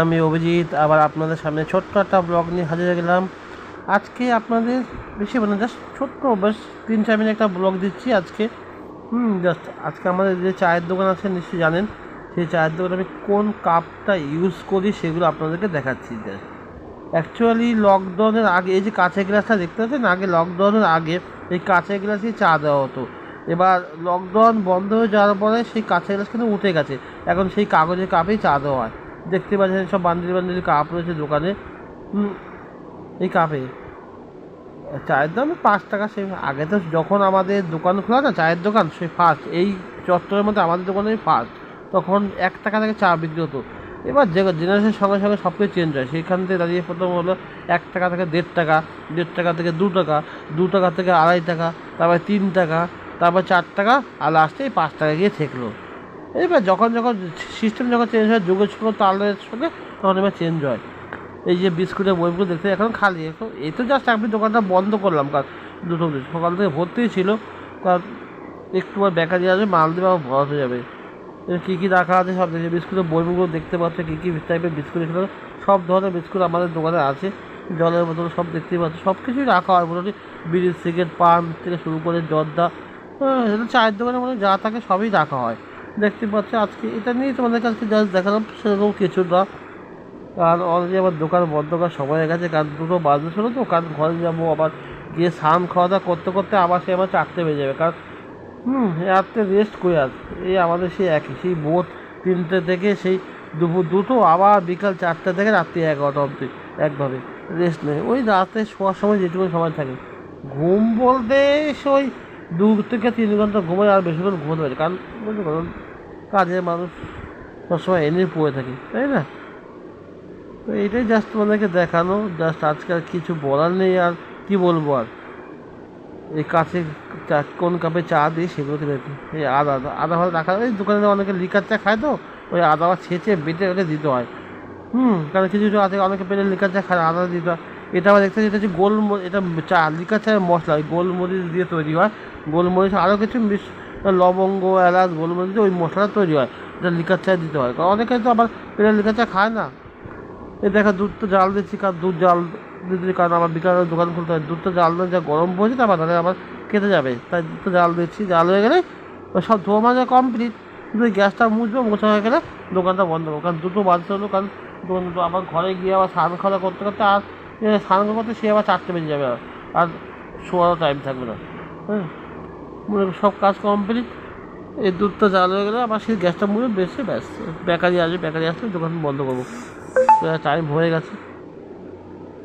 আমি অভিজিৎ, আবার আপনাদের সামনে ছোট্ট একটা ব্লগ নিয়ে হাজির গেলাম। আজকে আপনাদের বেশি মানে জাস্ট ছোট্ট, বেশ তিন চার মিনিট একটা ব্লগ দিচ্ছি আজকে। হুম জাস্ট আজকে আমাদের যে চায়ের দোকান আছে, নিশ্চয়ই জানেন, সেই চায়ের দোকানে আমি কোন কাপটা ইউজ করি সেগুলো আপনাদেরকে দেখাচ্ছি জাস্ট অ্যাকচুয়ালি লকডাউনের আগে, এই যে কাঁচের গ্লাসটা দেখতে পাচ্ছেন? আগে লকডাউনের আগে এই কাঁচের গ্লাসেই চা দেওয়া হতো। এবার লকডাউন বন্ধ হয়ে যাওয়ার পরে সেই কাঁচের গ্লাস কিন্তু উঠে গেছে। এখন সেই কাগজের কাপেই চা দেওয়া হয়। দেখতে পাচ্ছেন সব বান্ডিল বান্ডিল কাপ রয়েছে দোকানে। এই কাপে। চায়ের দাম পাঁচ টাকা সেই আগে তো যখন আমাদের দোকান খোলা না, চায়ের দোকান সেই ফার্স্ট এই চত্বরের মধ্যে আমাদের দোকানে ফার্স্ট তখন এক টাকা থেকে চা বিক্রি হতো। এবার যে জেনারেশনের সঙ্গে সঙ্গে সব কিছু চেঞ্জ হয়। সেইখান থেকে দাঁড়িয়ে প্রথম হলো এক টাকা থেকে দেড় টাকা দেড় টাকা থেকে দু টাকা দু টাকা থেকে আড়াই টাকা, তারপরে তিন টাকা, তারপর চার টাকা, আর লাস্টে পাঁচ টাকা গিয়ে ঠেকলো। এবার যখন যখন সিস্টেম যখন চেঞ্জ হয়, যুগের সঙ্গে তালের সঙ্গে, তখন এবার চেঞ্জ হয়। এই যে বিস্কুটের বইগুলো দেখতে এখন খালি। এখন এই তো জাস্ট আমি দোকানটা বন্ধ করলাম, কারণ দুটো। সকাল থেকে ভর্তিই ছিল, কারণ একটু পর বেকারি আসবে, মাল দেবে আমার হয়ে যাবে। কী কী রাখা আছে সব দেখে, বিস্কুটের বইগুলো দেখতে পাচ্ছে, কী কী টাইপের বিস্কুট এখানে সব ধরনের বিস্কুট আমাদের দোকানে আছে। জলের বোতল সব দেখতেই পাচ্ছি সব কিছুই রাখা হয় মোটামুটি। বিড়ি সিগারেট, পান থেকে শুরু করে জর্দা চায়ের দোকানে মানে যা থাকে সবই রাখা হয়। দেখতে পাচ্ছি আজকে। এটা নিয়েই তোমাদের কাছে জাস্ট দেখালাম, সেরকম কিছু না। কারণ অলরেডি আমার দোকান বন্ধ করার সময় হয়ে গেছে, কারণ দুটো বাজে ছিল তো, কারণ ঘরে যাব, আবার গিয়ে স্নান খাওয়া দাওয়া করতে করতে আবার সে আমার চারটে বেজে যাবে। কারণ, হুম রাত্রে রেস্ট করে আস এই আমাদের সেই একই, সেই বোধ তিনটে থেকে সেই দুপুর দুটো, আবার বিকাল চারটে থেকে রাত্রি এগারোটা অবধি একভাবে রেস্ট নেই। ওই রাতে শোয়ার সময় যেটুকু সময় থাকে। ঘুম বলতে সেই দু থেকে তিন ঘণ্টা ঘুমাই আর বেশিক্ষণ ঘুমোতে পারি কারণ বুঝতে কাজের মানুষ সবসময় এনে পড়ে থাকি, তাই না? তো এটাই জাস্ট তোমাদেরকে দেখানো জাস্ট আজকাল কিছু বলার নেই আর কি বলব আর। এই কাছে চা, কোন কাপে চা দিই সেগুলো থেকে এই আদা আদা ভালো রাখা ওই দোকানে অনেকে লিকার চা খায় তো, ওই আদা ছেঁচে বেটে ওটা দিতে হয়। হুম, কারণ কিছু কিছু আছে, অনেকে পেলে লিকার চা খায়, আদা দিতে হয়। এটা আবার দেখতে এটা হচ্ছে গোলমরিচ, এটা চা, লিকার চায়ের মশলা গোলমরিচ দিয়ে তৈরি হয়। গোলমরিচ আরও কিছু মিশ লবঙ্গ, এলাচ, গোলমরিচ দিয়ে ওই মশলা তৈরি হয় এটা লিকার চায় দিতে হয়। কারণ অনেকে তো আবার পেলে লিকার চা খায় না। এ দেখা, দুধ তো জাল দিচ্ছি, কারণ দুধ জাল দিচ্ছি কারণ আমার বিকালের দোকান খুলতে হয়। দুধটা জাল দিয়ে যা গরম পড়েছে তারপর তাহলে আবার কেটে যাবে। তাই দুধটা জাল দিচ্ছি, জাল হয়ে গেলে সব ধোয়া মাজা কমপ্লিট। কিন্তু গ্যাসটা মুছবে, মোছা হয়ে গেলে দোকানটা বন্ধ করব। কারণ দুটো বাজতে হলো, কারণ দোকান দুটো আবার ঘরে গিয়ে আবার স্নান খাওয়া করতে করতে আর স্নান করতে সে আবার চারটে বেজে যাবে। আর শোয়ারও টাইম থাকবে না। হ্যাঁ। মনে সব কাজ কমপ্লিট এই দুধটা জাল হয়ে গেলে আবার সেই গ্যাসটা মুড়ে বেশি ব্যাস, বেকারি আসবে, বেকারি আসলে দোকান বন্ধ করব। টাইম হয়ে গেছে।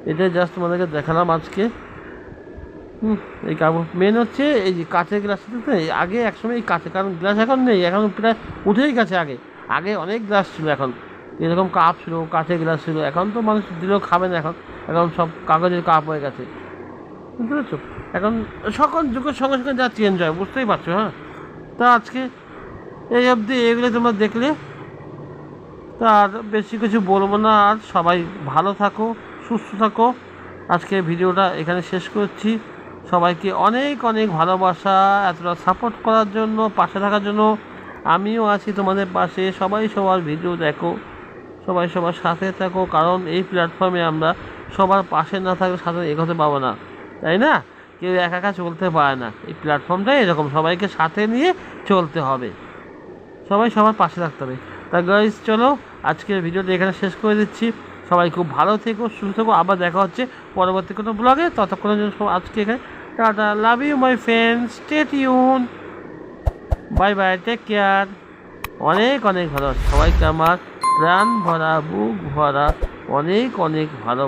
এটাই জাস্ট তোমাদেরকে দেখালাম আজকে। হুম এই কাপড়। মেন হচ্ছে এই যে কাঁচের গ্লাস আগে একসময় এই কাঁচের কারণ গ্লাস এখন নেই, এখন প্রায় উঠেই গেছে আগে। আগে অনেক গ্লাস ছিল এখন। এরকম কাপ ছিল, কাঁচের গ্লাস ছিল। এখন তো মানুষ দিলেও খাবে না এখন। এখন সব কাগজের কাপ হয়ে গেছে। বুঝতে পেরেছ এখন সকল যুগের সঙ্গে সঙ্গে যা চেঞ্জ হয়, বুঝতেই পারছ হ্যাঁ? তা আজকে এই অবধি এগুলো তোমরা দেখলে। তা আর বেশি কিছু বলব না, আর সবাই ভালো থাকো, সুস্থ থাকো। আজকে ভিডিওটা এখানে শেষ করছি। সবাইকে অনেক অনেক ভালোবাসা, এতটা সাপোর্ট করার জন্য, পাশে থাকার জন্য। আমিও আছি তোমাদের পাশে। সবাই সবার ভিডিও দেখো, সবাই সবার সাথে থাকো, কারণ এই প্ল্যাটফর্মে আমরা সবার পাশে না থাকলে সাথে এগোতে পাবো না। তাই না? কেউ একা একা চলতে পারে না। এই প্ল্যাটফর্মটাই এরকম, সবাইকে সাথে নিয়ে চলতে হবে। সবাই সবার পাশে থাকতে হবে। তা গাইজ চলো, আজকের ভিডিওটা এখানে শেষ করে দিচ্ছি। সবাই খুব ভালো থেকো, সুস্থ থেকো। আবার দেখা হচ্ছে পরবর্তী কোনো ব্লগে ততক্ষণের জন্য আজকে এখানে tata. Love you my friends stay Yoon bye bye take care অনেক অনেক ভালো সবাইকে আমার প্রাণ ভরা, বুক ভরা। অনেক অনেক ভালো